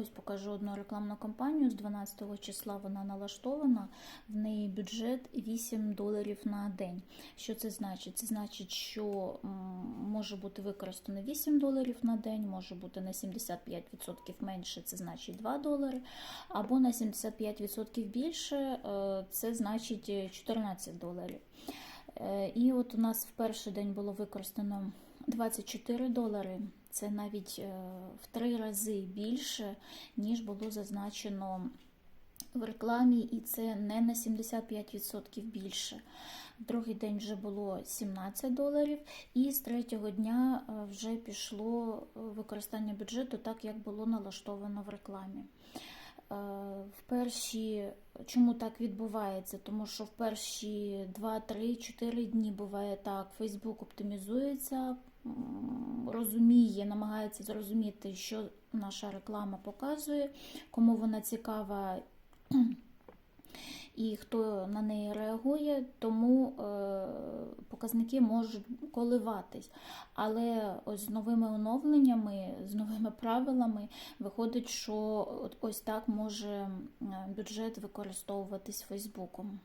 Ось покажу одну рекламну кампанію. З 12 числа вона налаштована. В неї бюджет 8 доларів на день. Що це значить? Це значить, що може бути використано 8 доларів на день, може бути на 75% менше, це значить 2 долари, або на 75% більше, е, це значить 14 доларів. Е, І от у нас в перший день було використано 24 долари. Це навіть е, в три рази більше, ніж було зазначено в рекламі, і це не на 75% більше. Другий день вже було 17 доларів, і з третього дня е, вже пішло е, використання бюджету так, як було налаштовано в рекламі. Е, В перші, чому так відбувається? Тому що в перші 2, 3, 4 дні буває так, Фейсбук оптимізується, розуміє, намагається зрозуміти, що наша реклама показує, кому вона цікава і хто на неї реагує, тому показники можуть коливатись. Але ось з новими оновленнями, з новими правилами виходить, що ось так може бюджет використовуватись Фейсбуком.